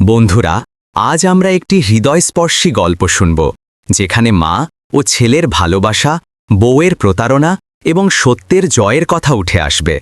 বন্ধুরা, আজ আমরা একটি হৃদয়স্পর্শী গল্প শুনব, যেখানে মা ও ছেলের ভালোবাসা, বউয়ের প্রতারণা এবং সত্যের জয়ের কথা উঠে আসবে।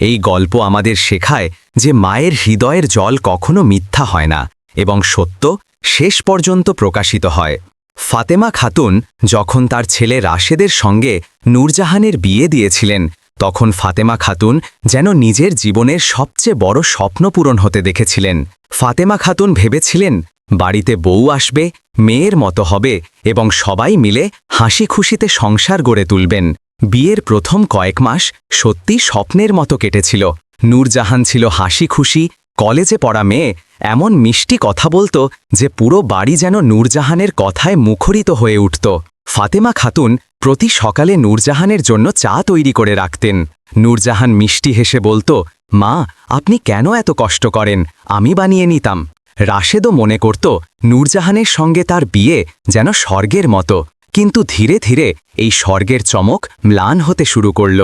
এই গল্প আমাদের শেখায় যে মায়ের হৃদয়ের জল কখনো মিথ্যা হয় না এবং সত্য শেষ পর্যন্ত প্রকাশিত হয়। ফাতেমা খাতুন যখন তার ছেলে রাশেদের সঙ্গে নূরজাহানের বিয়ে দিয়েছিলেন তখন ফাতেমা খাতুন যেন নিজের জীবনের সবচেয়ে বড় স্বপ্ন পূরণ হতে দেখেছিলেন। ফাতেমা খাতুন ভেবেছিলেন, বাড়িতে বউ আসবে, মেয়ের মতো হবে এবং সবাই মিলে হাসি খুশিতে সংসার গড়ে তুলবেন। বিয়ের প্রথম কয়েক মাস সত্যি স্বপ্নের মতো কেটেছিল। নূরজাহান ছিল হাসি খুশি কলেজে পড়া মেয়ে, এমন মিষ্টি কথা বলতো যে পুরো বাড়ি যেন নূরজাহানের কথায় মুখরিত হয়ে উঠত। ফাতেমা খাতুন প্রতি সকালে নূরজাহানের জন্য চা তৈরি করে রাখতেন। নূরজাহান মিষ্টি হেসে বলতো, মা, আপনি কেন এত কষ্ট করেন? আমি বানিয়ে নিতাম। রাশেদও মনে করত, নূরজাহানের সঙ্গে তার বিয়ে যেন স্বর্গের মতো। কিন্তু ধীরে ধীরে এই স্বর্গের চমক ম্লান হতে শুরু করল।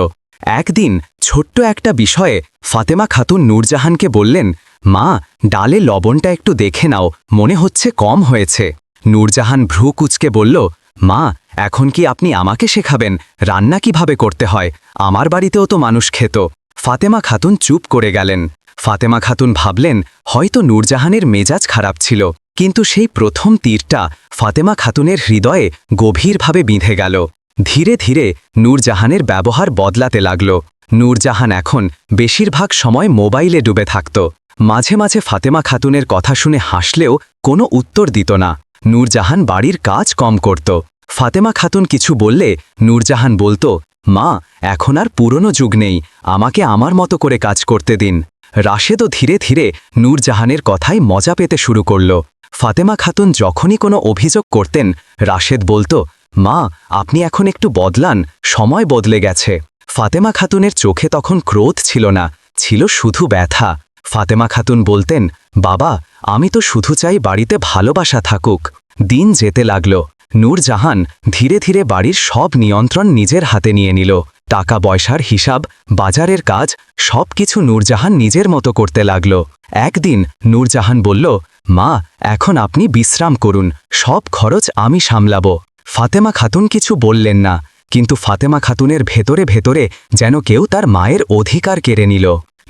একদিন ছোট্ট একটা বিষয়ে ফাতেমা খাতুন নূরজাহানকে বললেন, মা, ডালে লবণটা একটু দেখে নাও, মনে হচ্ছে কম হয়েছে। নূরজাহান ভ্রু কুচকে বলল মা, এখন কি আপনি আমাকে শেখাবেন? রান্না কীভাবে করতে হয়? আমার বাড়িতেও তো মানুষ খেত। ফাতেমা খাতুন চুপ করে গেলেন। ফাতেমা খাতুন ভাবলেন, হয়তো নূরজাহানের মেজাজ খারাপ ছিল। কিন্তু সেই প্রথম তীরটা ফাতেমা খাতুনের হৃদয়ে গভীরভাবে বিঁধে গেল। ধীরে ধীরে নূরজাহানের ব্যবহার বদলাতে লাগল। নূরজাহান এখন বেশিরভাগ সময় মোবাইলে ডুবে থাকত। মাঝে মাঝে ফাতেমা খাতুনের কথা শুনে হাসলেও কোনো উত্তর দিত না। নূরজাহান বাড়ির কাজ কম করত। ফাতেমা খাতুন কিছু বললে নূরজাহান বলতো, মা, এখন আর পুরনো যুগ নেই, আমাকে আমার মতো করে কাজ করতে দিন। রাশেদও ধীরে ধীরে নূরজাহানের কথায় মজা পেতে শুরু করল। ফাতেমা খাতুন যখনই কোনো অভিযোগ করতেন, রাশেদ বলতো, মা, আপনি এখন একটু বদলান, সময় বদলে গেছে। ফাতেমা খাতুনের চোখে তখন ক্রোধ ছিল না, ছিল শুধু ব্যথা। ফাতেমা খাতুন বলতেন বাবা, আমি তো শুধু চাই বাড়িতে ভালোবাসা থাকুক। দিন যেতে লাগল। নূরজাহান ধীরে ধীরে বাড়ির সব নিয়ন্ত্রণ নিজের হাতে নিয়ে নিল। টাকা পয়সার হিসাব, বাজারের কাজ সব কিছু নূরজাহান নিজের মতো করতে লাগল। একদিন নূরজাহান বলল, মা, এখন আপনি বিশ্রাম করুন। সব খরচ আমি সামলাব। ফাতেমা খাতুন কিছু বললেন না, কিন্তু ফাতেমা খাতুনের ভেতরে ভেতরে যেন কেউ তার মায়ের অধিকার কেড়ে নিল।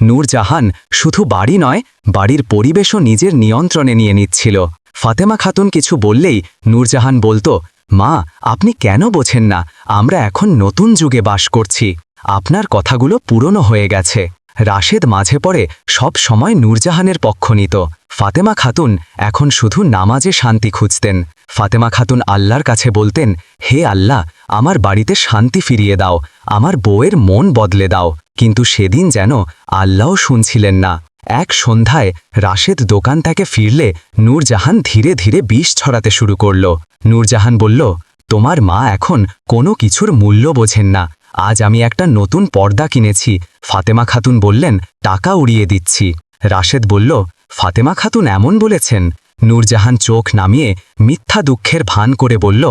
নূরজাহান শুধু বাড়ি নয়, বাড়ির পরিবেশও নিজের নিয়ন্ত্রণে নিয়ে নিচ্ছিল। ফাতেমা খাতুন কিছু বললেই নূরজাহান বলতো, মা, আপনি কেন বোঝেন না, আমরা এখন নতুন যুগে বাস করছি। আপনার কথাগুলো পুরনো হয়ে গেছে রাশেদ মাঝে পড়ে সব সময় নূরজাহানের পক্ষ নিত। ফাতেমা খাতুন এখন শুধু নামাজে শান্তি খুঁজতেন। ফাতেমা খাতুন আল্লাহর কাছে বলতেন, হে আল্লাহ, আমার বাড়িতে শান্তি ফিরিয়ে দাও, আমার বউয়ের মন বদলে দাও। কিন্তু সেদিন যেন আল্লাহ শুনছিলেন না। এক সন্ধ্যায় রাশেদ দোকান থেকে ফিরলে নূরজাহান ধীরে ধীরে বিষ ছড়াতে শুরু করল। নূরজাহান বলল, তোমার মা এখন কোনো কিছুর মূল্য বোঝেন না। আজ আমি একটা নতুন পর্দা কিনেছি। ফাতেমা খাতুন বললেন, টাকা উড়িয়ে দিচ্ছি। রাশেদ বলল, ফাতেমা খাতুন এমন বলেছেন? নূরজাহান চোখ নামিয়ে মিথ্যা দুঃখের ভান করে বলল,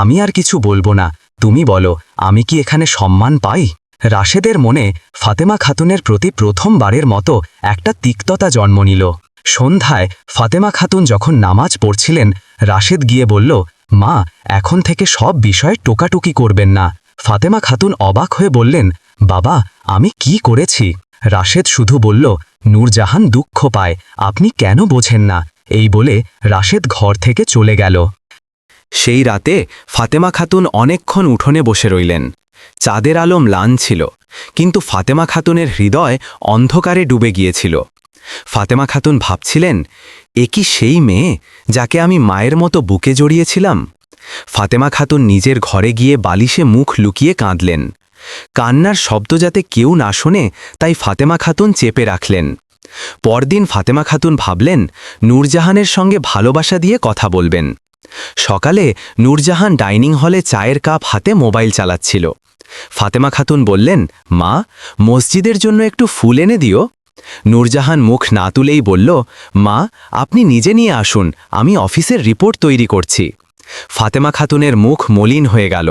আমি আর কিছু বলব না। তুমি বলো, আমি কি এখানে সম্মান পাই? রাশেদের মনে ফাতেমা খাতুনের প্রতি প্রথমবারের মতো একটা তিক্ততা জন্ম নিল। সন্ধ্যায় ফাতেমা খাতুন যখন নামাজ পড়ছিলেন, রাশেদ গিয়ে বলল, মা, এখন থেকে সব বিষয়ে টোকাটুকি করবেন না। ফাতেমা খাতুন অবাক হয়ে বললেন, বাবা, আমি কি করেছি? রাশেদ শুধু বলল, নূরজাহান দুঃখ পায়, আপনি কেন বোঝেন না? এই বলে রাশেদ ঘর থেকে চলে গেল। সেই রাতে ফাতেমা খাতুন অনেকক্ষণ উঠোনে বসে রইলেন। চাঁদের আলো ম্লান ছিল, কিন্তু ফাতেমা খাতুনের হৃদয় অন্ধকারে ডুবে গিয়েছিল। ফাতেমা খাতুন ভাবছিলেন, এ কি সেই মেয়ে যাকে আমি মায়ের মতো বুকে জড়িয়েছিলাম? ফাতেমা খাতুন নিজের ঘরে গিয়ে বালিশে মুখ লুকিয়ে কাঁদলেন। কান্নার শব্দ যাতে কেউ না শোনে, তাই ফাতেমা খাতুন চেপে রাখলেন। পরদিন ফাতেমা খাতুন ভাবলেন, নূরজাহানের সঙ্গে ভালোবাসা দিয়ে কথা বলবেন। সকালে নূরজাহান ডাইনিং হলে চায়ের কাপ হাতে মোবাইল চালাচ্ছিল। ফাতেমা খাতুন বললেন, মা, মসজিদের জন্য একটু ফুল এনে দিও। নূরজাহান মুখ না তুলেই বলল, মা, আপনি নিজে নিয়ে আসুন, আমি অফিসের রিপোর্ট তৈরি করছি। ফাতেমা খাতুনের মুখ মলিন হয়ে গেল।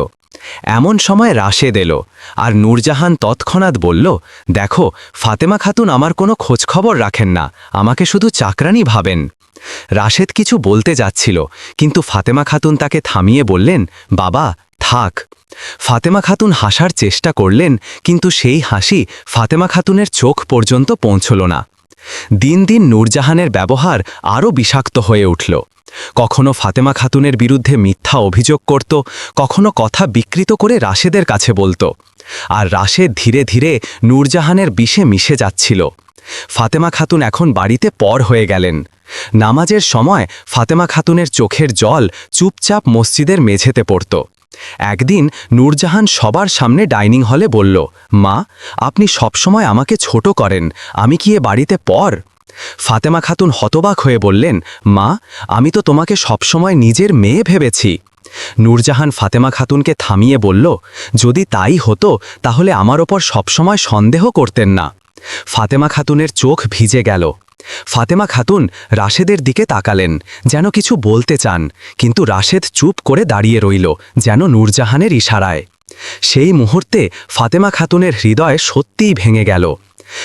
এমন সময় রাশেদ এলো, আর নূরজাহান তৎক্ষণাৎ বলল, দেখো, ফাতেমা খাতুন আমার কোনো খোঁজখবর রাখেন না, আমাকে শুধু চাকরানি ভাবেন। রাশেদ কিছু বলতে যাচ্ছিল, কিন্তু ফাতেমা খাতুন তাকে থামিয়ে বললেন, বাবা থাক। ফাতেমা খাতুন হাসার চেষ্টা করলেন, কিন্তু সেই হাসি ফাতেমা খাতুনের চোখ পর্যন্ত পৌঁছল না। দিন দিন নূরজাহানের ব্যবহার আরও বিষাক্ত হয়ে উঠল। কখনো ফাতেমা খাতুনের বিরুদ্ধে মিথ্যা অভিযোগ করত, কখনো কথা বিকৃত করে রাশেদের কাছে বলতো। আর রাশেদ ধীরে ধীরে নূরজাহানের বিষে মিশে যাচ্ছিল। ফাতেমা খাতুন এখন বাড়িতে পর হয়ে গেলেন। নামাজের সময় ফাতেমা খাতুনের চোখের জল চুপচাপ মসজিদের মেঝেতে পড়ত। একদিন নূরজাহান সবার সামনে ডাইনিং হলে বলল, মা, আপনি সবসময় আমাকে ছোট করেন, আমি কি এ বাড়িতে পর? ফাতেমা খাতুন হতবাক হয়ে বললেন, মা, আমি তো তোমাকে সবসময় নিজের মেয়ে ভেবেছি। নূরজাহান ফাতেমা খাতুনকে থামিয়ে বলল, যদি তাই হতো, তাহলে আমার ওপর সবসময় সন্দেহ করতেন না। ফাতেমা খাতুনের চোখ ভিজে গেল। ফাতেমা খাতুন রাশেদের দিকে তাকালেন, যেন কিছু বলতে চান, কিন্তু রাশেদ চুপ করে দাঁড়িয়ে রইল, যেন নূরজাহানের ইশারায়। সেই মুহূর্তে ফাতেমা খাতুনের হৃদয় সত্যিই ভেঙে গেল।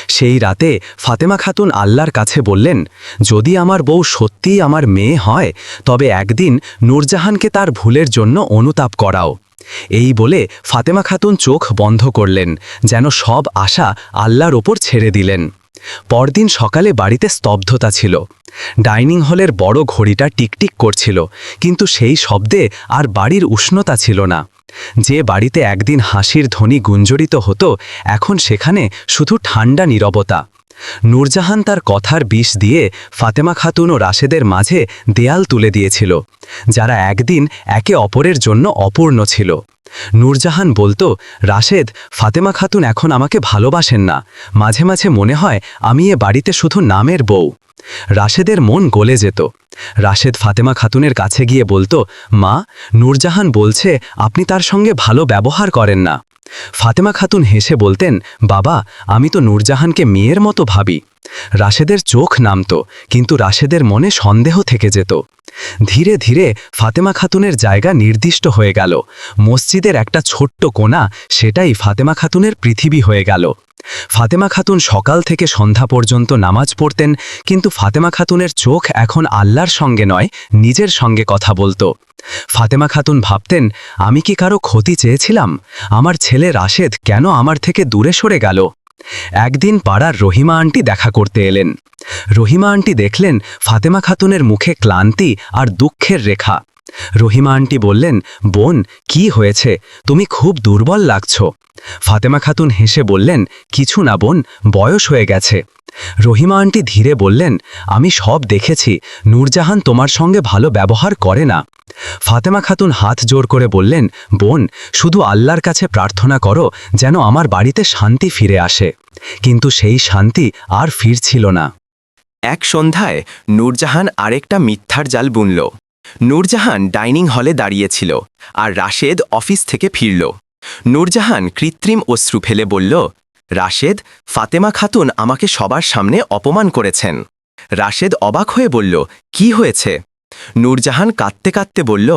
সেই রাতে ফাতেমা খাতুন আল্লাহর কাছে বললেন, যদি আমার বউ সত্যিই আমার মেয়ে হয়, তবে একদিন নূরজাহানকে তার ভুলের জন্য অনুতাপ করাও। এই বলে ফাতেমা খাতুন চোখ বন্ধ করলেন, যেন সব আশা আল্লাহর ওপর ছেড়ে দিলেন। পরদিন সকালে বাড়িতে স্তব্ধতা ছিল। ডাইনিং হলের বড় ঘড়িটা টিকটিক করছিল, কিন্তু সেই শব্দে আর বাড়ির উষ্ণতা ছিল না। যে বাড়িতে একদিন হাসির ধ্বনি গুঞ্জরিত হতো, এখন সেখানে শুধু ঠান্ডা নীরবতা। নূরজাহান তার কথার বিষ দিয়ে ফাতেমা খাতুন ও রাশেদের মাঝে দেয়াল তুলে দিয়েছিল, যারা একদিন একে অপরের জন্য অপূর্ণ ছিল। নূরজাহান বলতো, রাশেদ, ফাতেমা খাতুন এখন আমাকে ভালোবাসেন না। মাঝে মাঝে মনে হয় আমি এ বাড়িতে শুধু নামের বউ। রাশেদের মন গলে যেত। রাশেদ ফাতেমা খাতুনের কাছে গিয়ে বলতো, মা, নূরজাহান বলছে আপনি তার সঙ্গে ভালো ব্যবহার করেন না। ফাতেমা খাতুন হেসে বলতেন, বাবা, আমি তো নূরজাহানকে মেয়ের মতো ভাবি। রাশেদের চোখ নামত, কিন্তু রাশেদের মনে সন্দেহ থেকে যেত। ধীরে ধীরে ফাতেমা খাতুনের জায়গা নির্দিষ্ট হয়ে গেল। মসজিদের একটা ছোট্ট কোণা, সেটাই ফাতেমা খাতুনের পৃথিবী হয়ে গেল। ফাতেমা খাতুন সকাল থেকে সন্ধ্যা পর্যন্ত নামাজ পড়তেন, কিন্তু ফাতেমা খাতুনের চোখ এখন আল্লাহর সঙ্গে নয়, নিজের সঙ্গে কথা বলতো। ফাতেমা খাতুন ভাবতেন, আমি কি কারও ক্ষতি চেয়েছিলাম? আমার ছেলে রাশেদ কেন আমার থেকে দূরে সরে গেল? একদিন পাড়ার রহিমা আন্টি দেখা করতে এলেন। রহিমা আন্টি দেখলেন ফাতেমা খাতুনের মুখে ক্লান্তি আর দুঃখের রেখা। রহিমা আন্টি বললেন, বোন, কি হয়েছে? তুমি খুব দুর্বল লাগছ। ফাতেমা খাতুন হেসে বললেন, কিছু না বোন, বয়স হয়ে গেছে। রহিমা আন্টি ধীরে বললেন, আমি সব দেখেছি, নূরজাহান তোমার সঙ্গে ভালো ব্যবহার করে না। ফাতেমা খাতুন হাত জোর করে বললেন, বোন, শুধু আল্লাহর কাছে প্রার্থনা করো, যেন আমার বাড়িতে শান্তি ফিরে আসে। কিন্তু সেই শান্তি আর ফিরছিল না। এক সন্ধ্যায় নূরজাহান আরেকটা মিথ্যার জাল বুনল। নূরজাহান ডাইনিং হলে দাঁড়িয়েছিল আর রাশেদ অফিস থেকে ফিরল। নূরজাহান কৃত্রিম অশ্রু ফেলে বলল, রাশেদ, ফাতেমা খাতুন আমাকে সবার সামনে অপমান করেছেন। রাশেদ অবাক হয়ে বলল, কি হয়েছে? নূরজাহান কাঁদতে কাঁদতে বলল,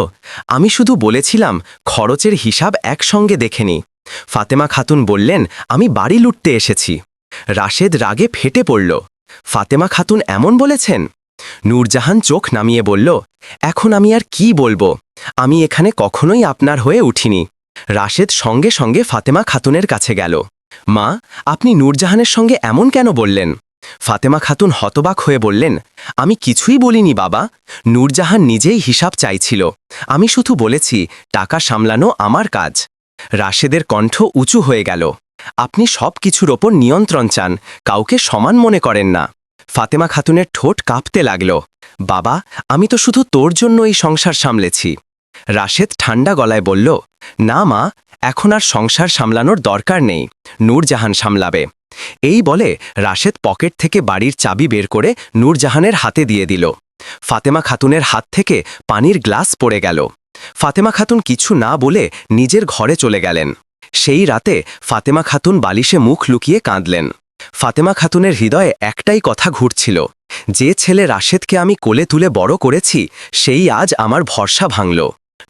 আমি শুধু বলেছিলাম খরচের হিসাব একসঙ্গে দেখেনি। ফাতেমা খাতুন বললেন, আমি বাড়ি লুটতে এসেছি। রাশেদ রাগে ফেটে পড়ল, ফাতেমা খাতুন এমন বলেছেন? নূরজাহান চোখ নামিয়ে বলল, এখন আমি আর কি বলব? আমি এখানে কখনোই আপনার হয়ে উঠিনি। রাশেদ সঙ্গে সঙ্গে ফাতেমা খাতুনের কাছে গেল। মা, আপনি নূরজাহানের সঙ্গে এমন কেন বললেন? ফাতেমা খাতুন হতবাক হয়ে বললেন, আমি কিছুই বলিনি বাবা। নূরজাহান নিজেই হিসাব চাইছিল। আমি শুধু বলেছি, টাকা সামলানো আমার কাজ। রাশেদের কণ্ঠ উঁচু হয়ে গেল। আপনি সব কিছুর ওপর নিয়ন্ত্রণ চান, কাউকে সমান মনে করেন না। ফাতেমা খাতুনের ঠোঁট কাঁপতে লাগল। বাবা, আমি তো শুধু তোর জন্য এই সংসার সামলেছি। রাশেদ ঠান্ডা গলায় বলল, না মা, এখন আর সংসার সামলানোর দরকার নেই, নূরজাহান সামলাবে। এই বলে রাশেদ পকেট থেকে বাড়ির চাবি বের করে নূরজাহানের হাতে দিয়ে দিল। ফাতেমা খাতুনের হাত থেকে পানির গ্লাস পড়ে গেল। ফাতেমা খাতুন কিছু না বলে নিজের ঘরে চলে গেলেন। সেই রাতে ফাতেমা খাতুন বালিশে মুখ লুকিয়ে কাঁদলেন। ফাতেমা খাতুনের হৃদয়ে একটাই কথা ঘুরছিল, যে ছেলে রাশেদকে আমি কোলে তুলে বড় করেছি, সেই আজ আমার ভরসা ভাঙল।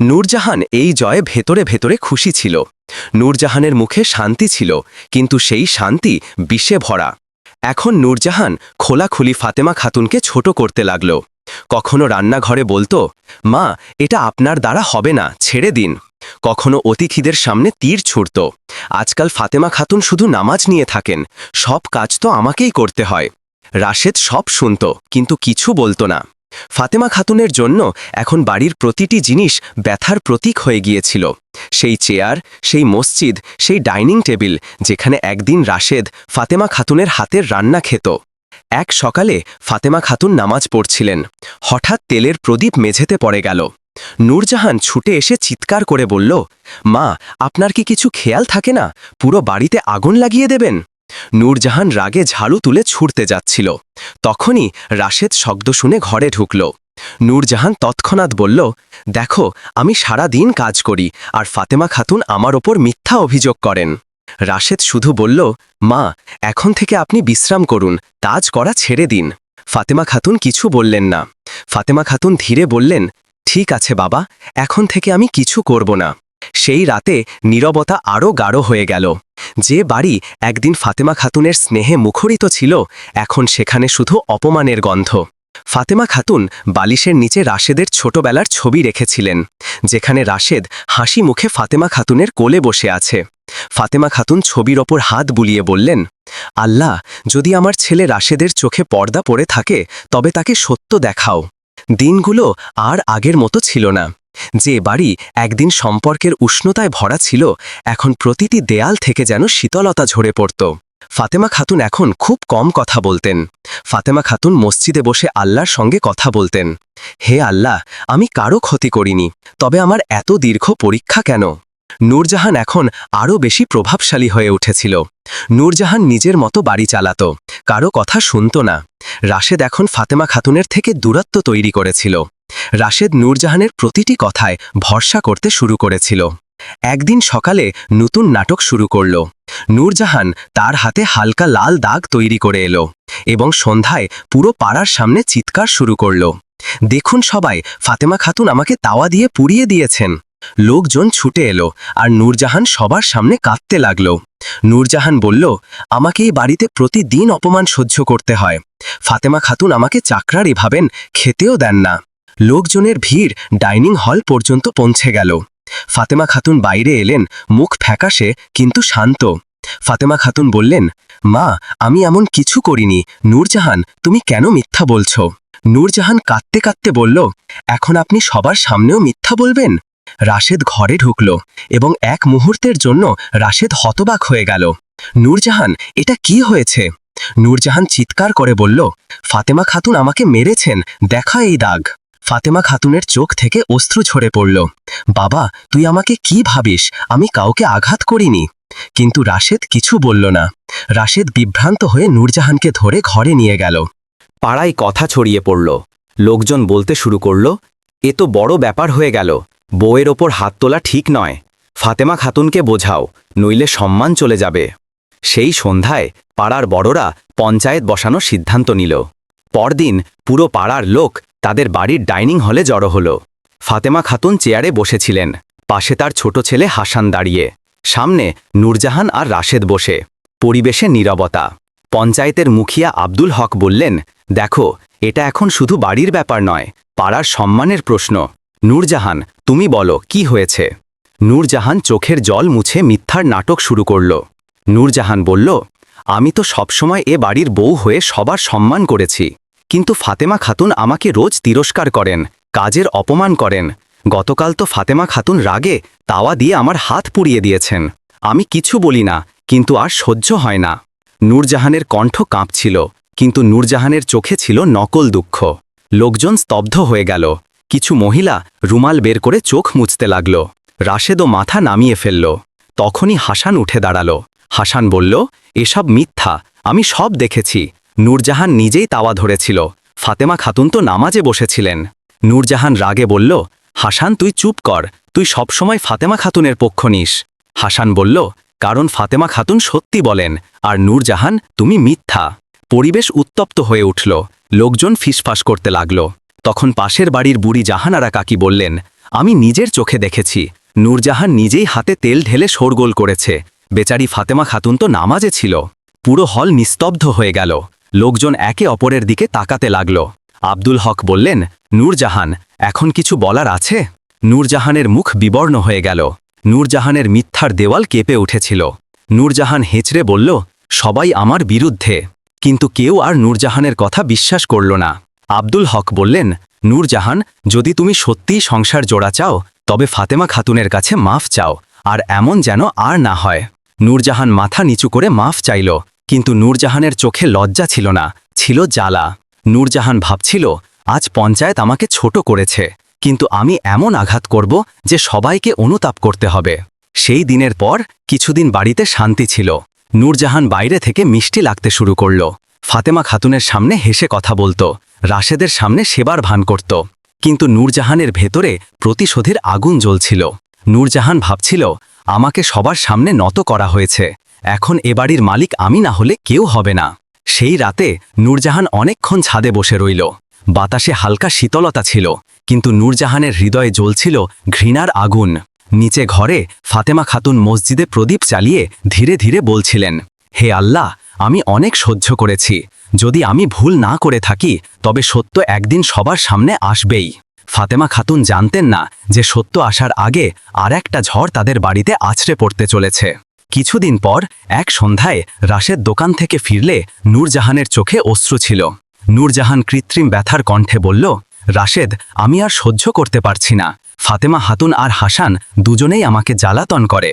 নূরজাহান এই জয়ে ভেতরে ভেতরে খুশি ছিল। নূরজাহানের মুখে শান্তি ছিল, কিন্তু সেই শান্তি বিষে ভরা। এখন নূরজাহান খোলাখুলি ফাতেমা খাতুনকে ছোট করতে লাগল। কখনো রান্নাঘরে বলতো, মা, এটা আপনার দ্বারা হবে না, ছেড়ে দিন। কখনো অতিথিদের সামনে তীর ছুড়ত। আজকাল ফাতেমা খাতুন শুধু নামাজ নিয়ে থাকেন, সব কাজ তো আমাকেই করতে হয়। রাশেদ সব শুনত, কিন্তু কিছু বলতো না। ফাতেমা খাতুনের জন্য এখন বাড়ির প্রতিটি জিনিস ব্যথার প্রতীক হয়ে গিয়েছিল। সেই চেয়ার, সেই মসজিদ, সেই ডাইনিং টেবিল, যেখানে একদিন রাশেদ ফাতেমা খাতুনের হাতের রান্না খেত। এক সকালে ফাতেমা খাতুন নামাজ পড়ছিলেন। হঠাৎ তেলের প্রদীপ মেঝেতে পড়ে গেল। নূরজাহান ছুটে এসে চিৎকার করে বলল, মা, আপনার কি কিছু খেয়াল থাকে না? পুরো বাড়িতে আগুন লাগিয়ে দেবেন? নূরজাহান রাগে ঝাড়ু তুলে ছুটতে যাচ্ছিল। তখনই রাশেদ শব্দ শুনে ঘরে ঢুকল। নূরজাহান তৎক্ষণাৎ বলল, দেখো, আমি সারা দিন কাজ করি আর ফাতেমা খাতুন আমার ওপর মিথ্যা অভিযোগ করেন। রাশেদ শুধু বলল, মা, এখন থেকে আপনি বিশ্রাম করুন কাজ করা ছেড়ে দিন। ফাতেমা খাতুন কিছু বললেন না। ফাতেমা খাতুন ধীরে বললেন ঠিক আছে বাবা, এখন থেকে আমি কিছু করব না। সেই রাতে নীরবতা আরও গাঢ় হয়ে গেল। যে বাড়ি একদিন ফাতেমা খাতুনের স্নেহে মুখরিত ছিল, এখন সেখানে শুধু অপমানের গন্ধ। ফাতেমা খাতুন বালিশের নিচে রাশেদের ছোটবেলার ছবি রেখেছিলেন, যেখানে রাশেদ হাসি মুখে ফাতেমা খাতুনের কোলে বসে আছে। ফাতেমা খাতুন ছবির ওপর হাত বুলিয়ে বললেন, আল্লাহ, যদি আমার ছেলে রাশেদের চোখে পর্দা পড়ে থাকে, তবে তাকে সত্য দেখাও। দিনগুলো আর আগের মতো ছিল না। যে বাড়ি একদিন সম্পর্কের উষ্ণতায় ভরা ছিল, এখন প্রতিটি দেয়াল থেকে যেন শীতলতা ঝরে পড়ত। ফাতেমা খাতুন এখন খুব কম কথা বলতেন। ফাতেমা খাতুন মসজিদে বসে আল্লাহর সঙ্গে কথা বলতেন। হে আল্লাহ, আমি কারও ক্ষতি করিনি, তবে আমার এত দীর্ঘ পরীক্ষা কেন? নূরজাহান এখন আরও বেশি প্রভাবশালী হয়ে উঠেছিল। নূরজাহান নিজের মতো বাড়ি চালাত, কারও কথা শুনত না। রাশেদ এখন ফাতেমা খাতুনের থেকে দূরত্ব তৈরি করেছিল। রাশেদ নূরজাহানের প্রতিটি কথায় ভরসা করতে শুরু করেছিল। একদিন সকালে নতুন নাটক শুরু করল। নূরজাহান তার হাতে হালকা লাল দাগ তৈরি করে এলো এবং সন্ধ্যায় পুরো পাড়ার সামনে চিৎকার শুরু করল। দেখুন সবাই, ফাতেমা খাতুন আমাকে তাওয়া দিয়ে পুড়িয়ে দিয়েছেন। লোকজন ছুটে এলো আর নূরজাহান সবার সামনে কাঁদতে লাগল। নূরজাহান বলল, আমাকে এই বাড়িতে প্রতিদিন অপমান সহ্য করতে হয়। ফাতেমা খাতুন আমাকে চাকরারি ভাবেন খেতেও দেন না। লোকজনের ভিড় ডাইনিং হল পর্যন্ত পৌঁছে গেল। ফাতেমা খাতুন বাইরে এলেন, মুখ ফ্যাকাশে কিন্তু শান্ত। ফাতেমা খাতুন বললেন, মা, আমি এমন কিছু করিনি। নূরজাহান, তুমি কেন মিথ্যা বলছো? নূরজাহান কাঁদতে কাঁদতে বলল, এখন আপনি সবার সামনেও মিথ্যা বলবেন? রাশেদ ঘরে ঢুকল এবং এক মুহূর্তের জন্য রাশেদ হতবাক হয়ে গেল। নূরজাহান, এটা কি হয়েছে? নূরজাহান চিৎকার করে বলল, ফাতেমা খাতুন আমাকে মেরেছেন, দেখা এই দাগ। ফাতেমা খাতুনের চোখ থেকে অস্ত্র ঝরে পড়ল। বাবা, তুই আমাকে কি ভাবিস? আমি কাউকে আঘাত করিনি। কিন্তু রাশেদ কিছু বলল না। রাশেদ বিভ্রান্ত হয়ে নূরজাহানকে ধরে ঘরে নিয়ে গেল। পাড়ায় কথা ছড়িয়ে পড়ল। লোকজন বলতে শুরু করল, এ তো বড় ব্যাপার হয়ে গেল। বউয়ের ওপর হাত তোলা ঠিক নয়। ফাতেমা খাতুনকে বোঝাও, নইলে সম্মান চলে যাবে। সেই সন্ধ্যায় পাড়ার বড়রা পঞ্চায়েত বসানোর সিদ্ধান্ত নিল। পরদিন পুরো পাড়ার লোক তাদের বাড়ির ডাইনিং হলে জড়ো হল। ফাতেমা খাতুন চেয়ারে বসেছিলেন। পাশে তার ছোট ছেলে হাসান দাঁড়িয়ে। সামনে নূরজাহান আর রাশেদ বসে। পরিবেশে নীরবতা। পঞ্চায়েতের মুখিয়া আব্দুল হক বললেন, দেখো, এটা এখন শুধু বাড়ির ব্যাপার নয়, পাড়ার সম্মানের প্রশ্ন। নূরজাহান, তুমি বলো, কি হয়েছে? নূরজাহান চোখের জল মুছে মিথ্যার নাটক শুরু করল। নূরজাহান বলল, আমি তো সবসময় এ বাড়ির বউ হয়ে সবার সম্মান করেছি। কিন্তু ফাতেমা খাতুন আমাকে রোজ তিরস্কার করেন, কাজের অপমান করেন। গতকাল তো ফাতেমা খাতুন রাগে, তাওয়া দিয়ে আমার হাত পুড়িয়ে দিয়েছেন। আমি কিছু বলি না, কিন্তু আর সহ্য হয় না। নূরজাহানের কণ্ঠ কাঁপছিল, কিন্তু নূরজাহানের চোখে ছিল নকল দুঃখ। লোকজন স্তব্ধ হয়ে গেল কিছু মহিলা রুমাল বের করে চোখ মুছতে লাগল। রাশেদও মাথা নামিয়ে ফেলল। তখনই হাসান উঠে দাঁড়াল। হাসান বলল, এসব মিথ্যা। আমি সব দেখেছি। নূরজাহান নিজেই তাওয়া ধরেছিল। ফাতেমা খাতুন তো নামাজে বসেছিলেন। নূরজাহান রাগে বলল, হাসান, তুই চুপ কর। তুই সবসময় ফাতেমা খাতুনের পক্ষ নিস। হাসান বলল, কারণ ফাতেমা খাতুন সত্যি বলেন, আর নূরজাহান, তুমি মিথ্যা। পরিবেশ উত্তপ্ত হয়ে উঠল। লোকজন ফিসফাস করতে লাগল। তখন পাশের বাড়ির বুড়ি জাহানারা কাকি বললেন, আমি নিজের চোখে দেখেছি। নূরজাহান নিজেই হাতে তেল ঢেলে শোরগোল করেছে। বেচারি ফাতেমা খাতুন তো নামাজে ছিল। পুরো হল নিস্তব্ধ হয়ে গেল। লোকজন একে অপরের দিকে তাকাতে লাগল। আব্দুল হক বললেন, নূরজাহান, এখন কিছু বলার আছে? নূরজাহানের মুখ বিবর্ণ হয়ে গেল। নূরজাহানের মিথ্যার দেওয়াল কেঁপে উঠেছিল। নূরজাহান হেঁচড়ে বলল, সবাই আমার বিরুদ্ধে। কিন্তু কেউ আর নূরজাহানের কথা বিশ্বাস করল না। আব্দুল হক বললেন, নূরজাহান, যদি তুমি সত্যিই সংসার জোড়া চাও, তবে ফাতেমা খাতুনের কাছে মাফ চাও, আর এমন যেন আর না হয়। নূরজাহান মাথা নিচু করে মাফ চাইল, কিন্তু নূরজাহানের চোখে লজ্জা ছিল না, ছিল জ্বালা। নূরজাহান ভাবছিল, আজ পঞ্চায়েত আমাকে ছোট করেছে, কিন্তু আমি এমন আঘাত করব যে সবাইকে অনুতাপ করতে হবে। সেই দিনের পর, কিছুদিন বাড়িতে শান্তি ছিল। নূরজাহান বাইরে থেকে মিষ্টি লাগতে শুরু করল। ফাতেমা খাতুনের সামনে হেসে কথা বলতো, রাশেদের সামনে সেবার ভান করত। কিন্তু নূরজাহানের ভেতরে প্রতিশোধের আগুন জ্বলছিল। নূরজাহান ভাবছিল, আমাকে সবার সামনে নত করা হয়েছে। এখন এ বাড়ির মালিক আমি না হলে কেউ হবে না। সেই রাতে নূরজাহান অনেকক্ষণ ছাদে বসে রইল। বাতাসে হালকা শীতলতা ছিল, কিন্তু নূরজাহানের হৃদয়ে জ্বলছিল ঘৃণার আগুন। নিচে ঘরে ফাতেমা খাতুন মসজিদে প্রদীপ চালিয়ে ধীরে ধীরে বলছিলেন, হে আল্লাহ আমি অনেক সহ্য করেছি। যদি আমি ভুল না করে থাকি, তবে সত্য একদিন সবার সামনে আসবেই। ফাতেমা খাতুন জানতেন না যে সত্য আসার আগে আর একটা ঝড় তাদের বাড়িতে আছড়ে পড়তে চলেছে। কিছুদিন পর এক সন্ধ্যায় রাশেদ দোকান থেকে ফিরলে নূরজাহানের চোখে অশ্রু ছিল। নূরজাহান কৃত্রিম ব্যথার কণ্ঠে বলল, রাশেদ, আমি আর সহ্য করতে পারছি না। ফাতেমা হাতুন আর হাসান দুজনেই আমাকে জ্বালাতন করে।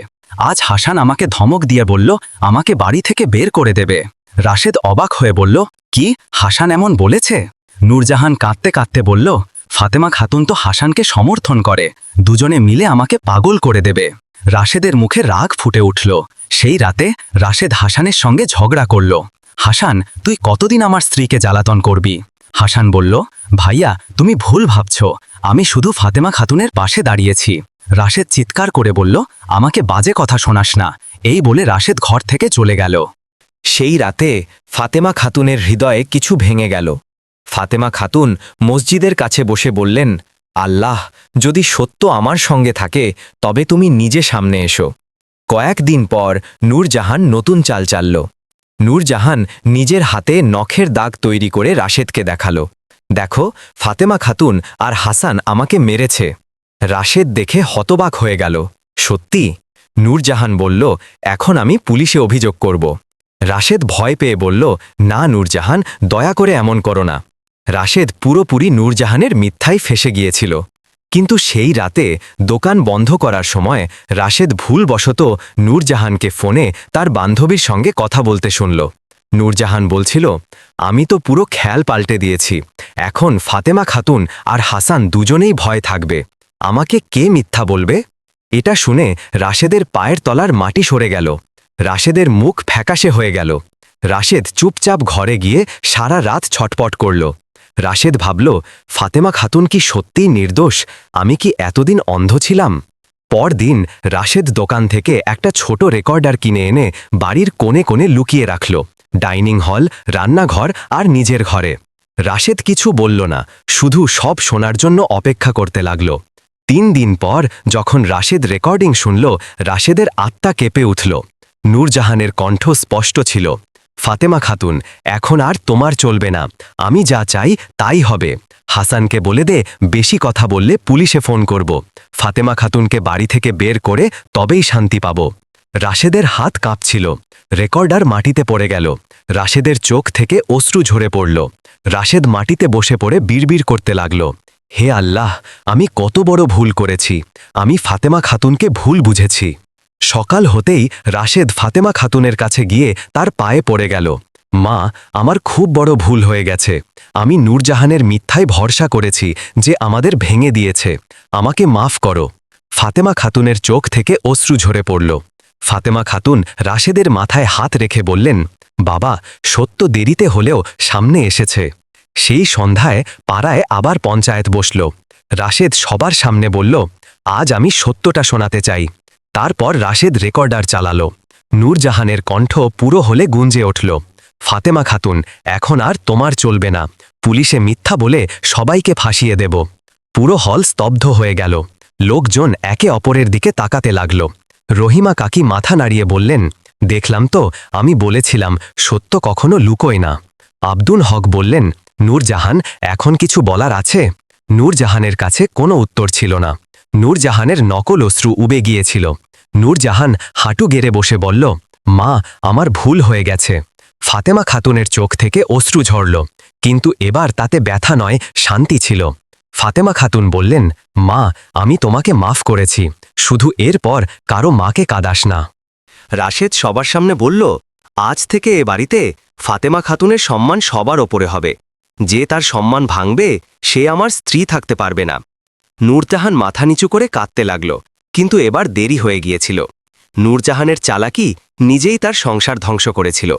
আজ হাসান আমাকে ধমক দিয়ে বলল, আমাকে বাড়ি থেকে বের করে দেবে। রাশেদ অবাক হয়ে বলল, কি? হাসান এমন বলেছে? নূরজাহান কাঁদতে কাঁদতে বলল, ফাতেমা খাতুন তো হাসানকে সমর্থন করে, দুজনে মিলে আমাকে পাগল করে দেবে। রাশেদের মুখে রাগ ফুটে উঠল। সেই রাতে রাশেদ হাসানের সঙ্গে ঝগড়া করল, হাসান, তুই কতদিন আমার স্ত্রীকে জ্বালাতন করবি? হাসান বলল, ভাইয়া, তুমি ভুল ভাবছ, আমি শুধু ফাতেমা খাতুনের পাশে দাঁড়িয়েছি। রাশেদ চিৎকার করে বলল, আমাকে বাজে কথা শোনাস না। এই বলে রাশেদ ঘর থেকে চলে গেল। সেই রাতে ফাতেমা খাতুনের হৃদয়ে কিছু ভেঙে গেল। ফাতেমা খাতুন মসজিদের কাছে বসে বললেন, আল্লাহ, যদি সত্য আমার সঙ্গে থাকে, তবে তুমি নিজে সামনে এসো। কয়েকদিন পর নূরজাহান নতুন চাল চালল। নূরজাহান নিজের হাতে নখের দাগ তৈরি করে রাশেদকে দেখাল। দেখো, ফাতেমা খাতুন আর হাসান আমাকে মেরেছে। রাশেদ দেখে হতবাক হয়ে গেল। সত্যি? নূরজাহান বলল, এখন আমি পুলিশে অভিযোগ করব। রাশেদ ভয় পেয়ে বলল, না নূরজাহান, দয়া করে এমন করো না। রাশেদ পুরোপুরি নূরজাহানের মিথ্যায় ফেসে গিয়েছিল। কিন্তু সেই রাতে দোকান বন্ধ করার সময় রাশেদ ভুলবশত নূরজাহানকে ফোনে তার বান্ধবীর সঙ্গে কথা বলতে শুনল। নূরজাহান বলছিল, আমি তো পুরো খেয়াল পাল্টে দিয়েছি। এখন ফাতেমা খাতুন আর হাসান দুজনেই ভয় থাকবে। আমাকে কে মিথ্যা বলবে? এটা শুনে রাশেদের পায়ের তলার মাটি সরে গেল। রাশেদের মুখ ফ্যাকাশে হয়ে গেল। রাশেদ চুপচাপ ঘরে গিয়ে সারা রাত ছটপট করল। রাশেদ ভাবল, ফাতেমা খাতুন কি সত্যিই নির্দোষ? আমি কি এতদিন অন্ধ ছিলাম? পরদিন রাশেদ দোকান থেকে একটা ছোট রেকর্ডার কিনে এনে বাড়ির কোণে কোণে লুকিয়ে রাখল। ডাইনিং হল, রান্নাঘর আর নিজের ঘরে। রাশেদ কিছু বলল না, শুধু সব শোনার জন্য অপেক্ষা করতে লাগল। তিন দিন পর যখন রাশেদ রেকর্ডিং শুনল, রাশেদের আত্মা কেঁপে উঠল। নূরজাহানের কণ্ঠ স্পষ্ট ছিল। ফাতেমা খাতুন, এখন আর তোমার চলবে না। আমি যা চাই তাই হবে। হাসানকে বলে দে, বেশি কথা বললে পুলিশে ফোন করব। ফাতেমা খাতুনকে বাড়ি থেকে বের করে তবেই শান্তি পাব। রাশেদের হাত কাঁপছিল। রেকর্ডার মাটিতে পড়ে গেল। রাশেদের চোখ থেকে অশ্রু ঝরে পড়ল। রাশেদ মাটিতে বসে পড়ে বিড়বিড় করতে লাগল। হে আল্লাহ, আমি কত বড় ভুল করেছি। আমি ফাতেমা খাতুনকে ভুল বুঝেছি। সকাল হতেই রাশেদ ফাতেমা খাতুনের কাছে গিয়ে তার পায়ে পড়ে গেল। মা, আমার খুব বড় ভুল হয়ে গেছে। আমি নূরজাহানের মিথ্যায় ভরসা করেছি যে আমাদের ভেঙে দিয়েছে। আমাকে মাফ করো। ফাতেমা খাতুনের চোখ থেকে অশ্রু ঝরে পড়ল। ফাতেমা খাতুন রাশেদের মাথায় হাত রেখে বললেন, বাবা, সত্য দেরিতে হলেও সামনে এসেছে। সেই সন্ধ্যায় পাড়ায় আবার পঞ্চায়েত বসল। রাশেদ সবার সামনে বলল, আজ আমি সত্যটা শোনাতে চাই। তারপর রাশেদ রেকর্ডার চালালো। নূরজাহানের কণ্ঠ পুরো হলে গুঞ্জে উঠল। ফাতেমা খাতুন, এখন আর তোমার চলবে না। পুলিশে মিথ্যা বলে সবাইকে ফাঁসিয়ে দেব। পুরো হল স্তব্ধ হয়ে গেল। লোকজন একে অপরের দিকে তাকাতে লাগল। রহিমা কাকি মাথা নাড়িয়ে বললেন, দেখলাম তো, আমি বলেছিলাম, সত্য কখনো লুকোয় না। আব্দুল হক বললেন নূরজাহান, এখন কিছু বলার আছে? নূরজাহানের কাছে কোনো উত্তর ছিল না। নূরজাহানের নকল অশ্রু উবে গিয়েছিল। নূরজাহান হাঁটু গেড়ে বসে বলল, মা, আমার ভুল হয়ে গেছে। ফাতেমা খাতুনের চোখ থেকে অশ্রু ঝরল, কিন্তু এবার তাতে ব্যথা নয়, শান্তি ছিল। ফাতেমা খাতুন বললেন, মা, আমি তোমাকে মাফ করেছি, শুধু এরপর কারও মাকে কাদাস না। রাশেদ সবার সামনে বলল, আজ থেকে এ বাড়িতে ফাতেমা খাতুনের সম্মান সবার ওপরে হবে। যে তার সম্মান ভাঙবে, সে আমার স্ত্রী থাকতে পারবে না। নূরজাহান মাথা নিচু করে কাঁদতে লাগল, কিন্তু এবার দেরি হয়ে গিয়েছিল। নূরজাহানের চালাকি নিজেই তার সংসার ধ্বংস করেছিল।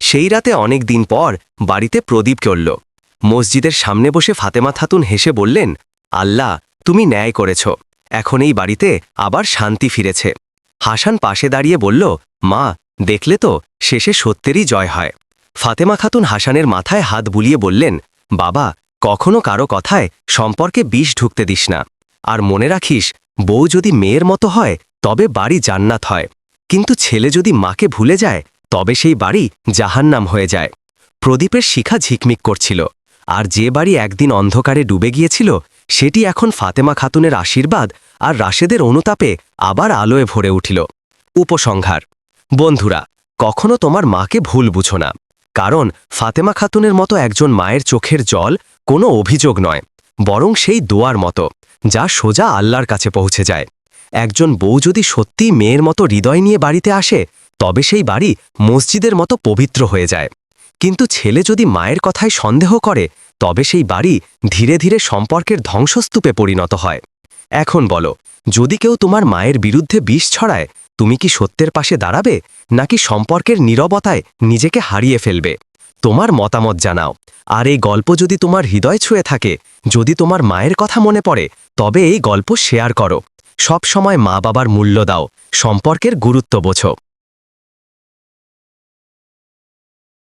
সেই রাতে অনেক দিন পর বাড়িতে প্রদীপ চলল মসজিদের সামনে বসে ফাতেমা খাতুন হেসে বললেন, আল্লাহ, তুমি ন্যায় করেছ। এখন এই বাড়িতে আবার শান্তি ফিরেছে। হাসান পাশে দাঁড়িয়ে বলল, মা, দেখলে তো, শেষে সত্যেরই জয় হয়। ফাতেমা খাতুন হাসানের মাথায় হাত বুলিয়ে বললেন, বাবা, কখনো কারও কথায় সম্পর্কে বিষ ঢুকতে দিস না। আর মনে রাখিস, বউ যদি মেয়ের মতো হয়, তবে বাড়ি জান্নাত হয়। কিন্তু ছেলে যদি মাকে ভুলে যায়, তবে সেই বাড়ি জাহান্নাম হয়ে যায়। প্রদীপের শিখা ঝিকমিক করছিল। আর যে বাড়ি একদিন অন্ধকারে ডুবে গিয়েছিল, সেটি এখন ফাতেমা খাতুনের আশীর্বাদ আর রাশেদের অনুতাপে আবার আলোয় ভরে উঠিল। উপসংহার, বন্ধুরা, কখনো তোমার মাকে ভুল বুঝো না। কারণ ফাতেমা খাতুনের মতো একজন মায়ের চোখের জল কোনো অভিযোগ নয়, বরং সেই দোয়ার মতো, যা সোজা আল্লাহর কাছে পৌঁছে যায়। একজন বউ যদি সত্যিই মেয়ের মতো হৃদয় নিয়ে বাড়িতে আসে, তবে সেই বাড়ি মসজিদের মতো পবিত্র হয়ে যায়। কিন্তু ছেলে যদি মায়ের কথায় সন্দেহ করে, তবে সেই বাড়ি ধীরে ধীরে সম্পর্কের ধ্বংসস্তূপে পরিণত হয়। এখন বলো, যদি কেউ তোমার মায়ের বিরুদ্ধে বিষ ছড়ায় তুমি কি সত্যের পাশে দাঁড়াবে, নাকি সম্পর্কের নীরবতায় নিজেকে হারিয়ে ফেলবে? তোমার মতামত জানাও। আর এই গল্প যদি তোমার হৃদয় ছুঁয়ে থাকে, যদি তোমার মায়ের কথা মনে পড়ে, তবে এই গল্প শেয়ার করো। সব সময় মা বাবার মূল্য দাও, সম্পর্কের গুরুত্ব বোঝো।